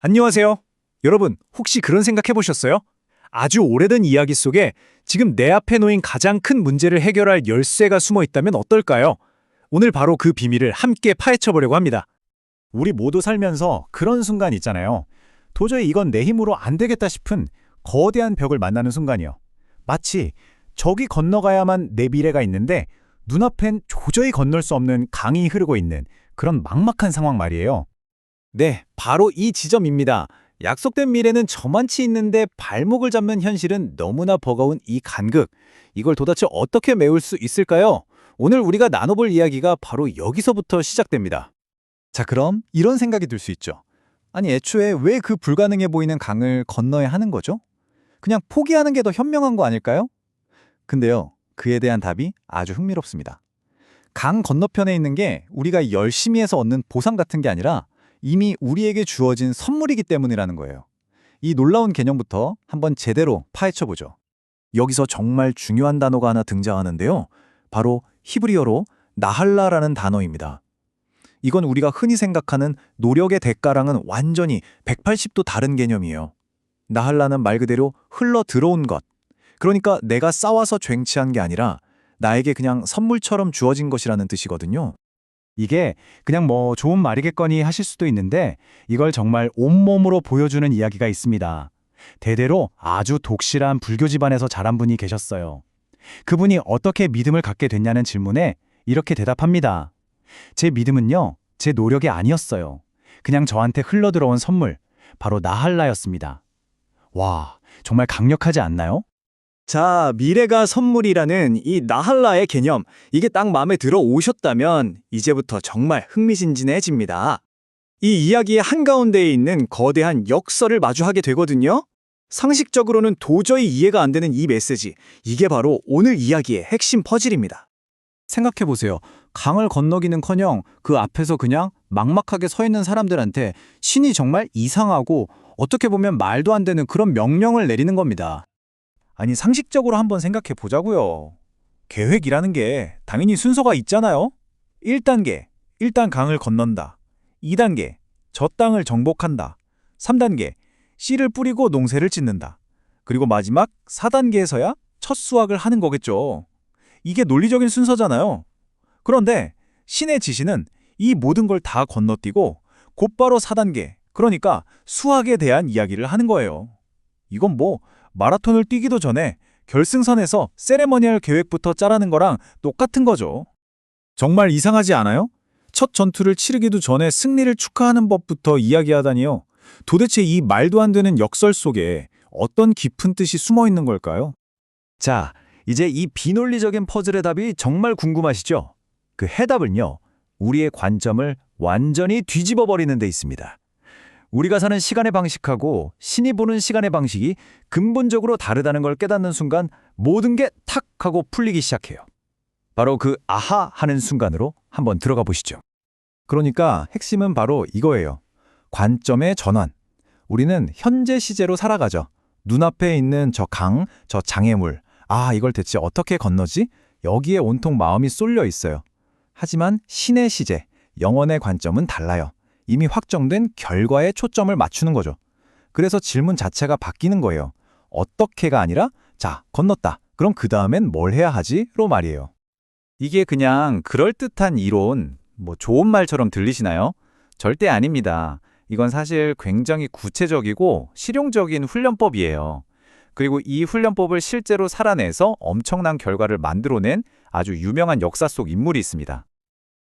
안녕하세요. 여러분, 혹시 그런 생각 해보셨어요? 아주 오래된 이야기 속에 지금 내 앞에 놓인 가장 큰 문제를 해결할 열쇠가 숨어 있다면 어떨까요? 오늘 바로 그 비밀을 함께 파헤쳐 보려고 합니다. 우리 모두 살면서 그런 순간 있잖아요. 도저히 이건 내 힘으로 안 되겠다 싶은 거대한 벽을 만나는 순간이요. 마치 저기 건너가야만 내 미래가 있는데 눈앞엔 도저히 건널 수 없는 강이 흐르고 있는 그런 막막한 상황 말이에요. 네, 바로 이 지점입니다. 약속된 미래는 저만치 있는데 발목을 잡는 현실은 너무나 버거운 이 간극. 이걸 도대체 어떻게 메울 수 있을까요? 오늘 우리가 나눠볼 이야기가 바로 여기서부터 시작됩니다. 자, 그럼 이런 생각이 들 수 있죠. 아니, 애초에 왜 그 불가능해 보이는 강을 건너야 하는 거죠? 그냥 포기하는 게 더 현명한 거 아닐까요? 근데요, 그에 대한 답이 아주 흥미롭습니다. 강 건너편에 있는 게 우리가 열심히 해서 얻는 보상 같은 게 아니라 이미 우리에게 주어진 선물이기 때문이라는 거예요. 이 놀라운 개념부터 한번 제대로 파헤쳐 보죠. 여기서 정말 중요한 단어가 하나 등장하는데요. 바로 히브리어로 나할라라는 단어입니다. 이건 우리가 흔히 생각하는 노력의 대가랑은 완전히 180도 다른 개념이에요. 나할라는 말 그대로 흘러 들어온 것. 그러니까 내가 싸워서 쟁취한 게 아니라 나에게 그냥 선물처럼 주어진 것이라는 뜻이거든요. 이게 그냥 뭐 좋은 말이겠거니 하실 수도 있는데 이걸 정말 온몸으로 보여주는 이야기가 있습니다. 대대로 아주 독실한 불교 집안에서 자란 분이 계셨어요. 그분이 어떻게 믿음을 갖게 됐냐는 질문에 이렇게 대답합니다. 제 믿음은요, 제 노력이 아니었어요. 그냥 저한테 흘러들어온 선물, 바로 나할라였습니다. 와, 정말 강력하지 않나요? 자, 미래가 선물이라는 이 나할라의 개념, 이게 딱 마음에 들어 오셨다면 이제부터 정말 흥미진진해집니다. 이 이야기의 한가운데에 있는 거대한 역설을 마주하게 되거든요. 상식적으로는 도저히 이해가 안 되는 이 메시지, 이게 바로 오늘 이야기의 핵심 퍼즐입니다. 생각해보세요. 강을 건너기는커녕 그 앞에서 그냥 막막하게 서 있는 사람들한테 신이 정말 이상하고 어떻게 보면 말도 안 되는 그런 명령을 내리는 겁니다. 아니, 상식적으로 한번 생각해 보자고요. 계획이라는 게 당연히 순서가 있잖아요. 1단계, 일단 강을 건넌다. 2단계, 저 땅을 정복한다. 3단계, 씨를 뿌리고 농사를 짓는다. 그리고 마지막 4단계에서야 첫 수확을 하는 거겠죠. 이게 논리적인 순서잖아요. 그런데 신의 지시는 이 모든 걸 다 건너뛰고 곧바로 4단계, 그러니까 수학에 대한 이야기를 하는 거예요. 이건 뭐 마라톤을 뛰기도 전에 결승선에서 세레머니얼 계획부터 짜라는 거랑 똑같은 거죠. 정말 이상하지 않아요? 첫 전투를 치르기도 전에 승리를 축하하는 법부터 이야기하다니요. 도대체 이 말도 안 되는 역설 속에 어떤 깊은 뜻이 숨어 있는 걸까요? 자, 이제 이 비논리적인 퍼즐의 답이 정말 궁금하시죠? 그 해답은요, 우리의 관점을 완전히 뒤집어 버리는 데 있습니다. 우리가 사는 시간의 방식하고 신이 보는 시간의 방식이 근본적으로 다르다는 걸 깨닫는 순간 모든 게 탁 하고 풀리기 시작해요. 바로 그 아하 하는 순간으로 한번 들어가 보시죠. 그러니까 핵심은 바로 이거예요. 관점의 전환. 우리는 현재 시제로 살아가죠. 눈앞에 있는 저 강, 저 장애물. 아, 이걸 대체 어떻게 건너지? 여기에 온통 마음이 쏠려 있어요. 하지만 신의 시제, 영원의 관점은 달라요. 이미 확정된 결과에 초점을 맞추는 거죠. 그래서 질문 자체가 바뀌는 거예요. 어떻게가 아니라 자, 건넜다. 그럼 그 다음엔 뭘 해야 하지? 로 말이에요. 이게 그냥 그럴듯한 이론, 뭐 좋은 말처럼 들리시나요? 절대 아닙니다. 이건 사실 굉장히 구체적이고 실용적인 훈련법이에요. 그리고 이 훈련법을 실제로 살아내서 엄청난 결과를 만들어낸 아주 유명한 역사 속 인물이 있습니다.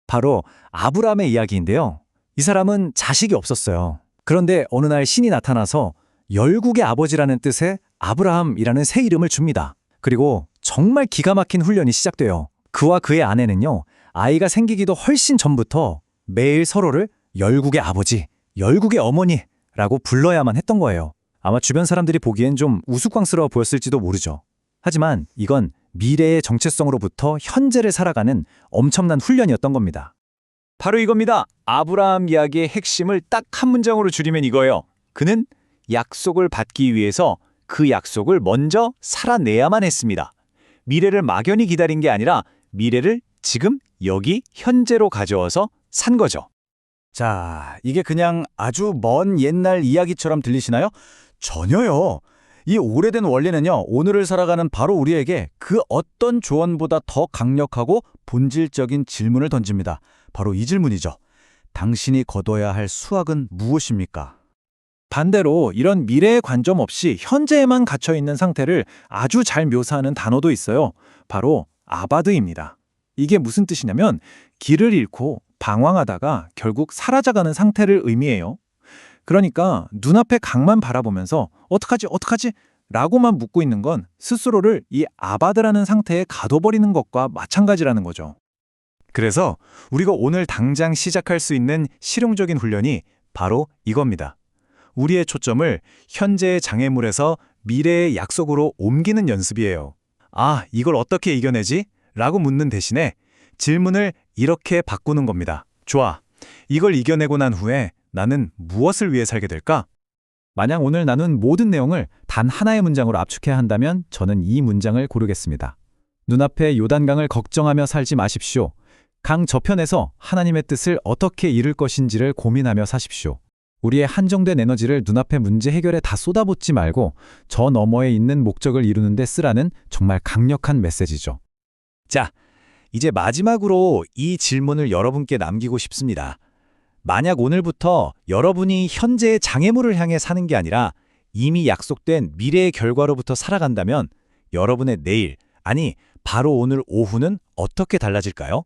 바로 아브라함의 이야기인데요. 이 사람은 자식이 없었어요. 그런데 어느 날 신이 나타나서 열국의 아버지라는 뜻의 아브라함이라는 새 이름을 줍니다. 그리고 정말 기가 막힌 훈련이 시작돼요. 그와 그의 아내는요, 아이가 생기기도 훨씬 전부터 매일 서로를 열국의 아버지, 열국의 어머니라고 불러야만 했던 거예요. 아마 주변 사람들이 보기엔 좀 우스꽝스러워 보였을지도 모르죠. 하지만 이건 미래의 정체성으로부터 현재를 살아가는 엄청난 훈련이었던 겁니다. 바로 이겁니다. 아브라함 이야기의 핵심을 딱 한 문장으로 줄이면 이거예요. 그는 약속을 받기 위해서 그 약속을 먼저 살아내야만 했습니다. 미래를 막연히 기다린 게 아니라 미래를 지금 여기 현재로 가져와서 산 거죠. 자, 이게 그냥 아주 먼 옛날 이야기처럼 들리시나요? 전혀요. 이 오래된 원리는요, 오늘을 살아가는 바로 우리에게 그 어떤 조언보다 더 강력하고 본질적인 질문을 던집니다. 바로 이 질문이죠. 당신이 거둬야 할 수학은 무엇입니까? 반대로 이런 미래의 관점 없이 현재에만 갇혀 있는 상태를 아주 잘 묘사하는 단어도 있어요. 바로 아바드입니다. 이게 무슨 뜻이냐면 길을 잃고 방황하다가 결국 사라져가는 상태를 의미해요. 그러니까 눈앞의 강만 바라보면서 어떡하지 어떡하지 라고만 묻고 있는 건 스스로를 이 아바드라는 상태에 가둬버리는 것과 마찬가지라는 거죠. 그래서 우리가 오늘 당장 시작할 수 있는 실용적인 훈련이 바로 이겁니다. 우리의 초점을 현재의 장애물에서 미래의 약속으로 옮기는 연습이에요. 아, 이걸 어떻게 이겨내지? 라고 묻는 대신에 질문을 이렇게 바꾸는 겁니다. 좋아. 이걸 이겨내고 난 후에 나는 무엇을 위해 살게 될까? 만약 오늘 나눈 모든 내용을 단 하나의 문장으로 압축해야 한다면 저는 이 문장을 고르겠습니다. 눈앞의 요단강을 걱정하며 살지 마십시오. 강 저편에서 하나님의 뜻을 어떻게 이룰 것인지를 고민하며 사십시오. 우리의 한정된 에너지를 눈앞의 문제 해결에 다 쏟아붓지 말고 저 너머에 있는 목적을 이루는 데 쓰라는 정말 강력한 메시지죠. 자, 이제 마지막으로 이 질문을 여러분께 남기고 싶습니다. 만약 오늘부터 여러분이 현재의 장애물을 향해 사는 게 아니라 이미 약속된 미래의 결과로부터 살아간다면 여러분의 내일, 아니, 바로 오늘 오후는 어떻게 달라질까요?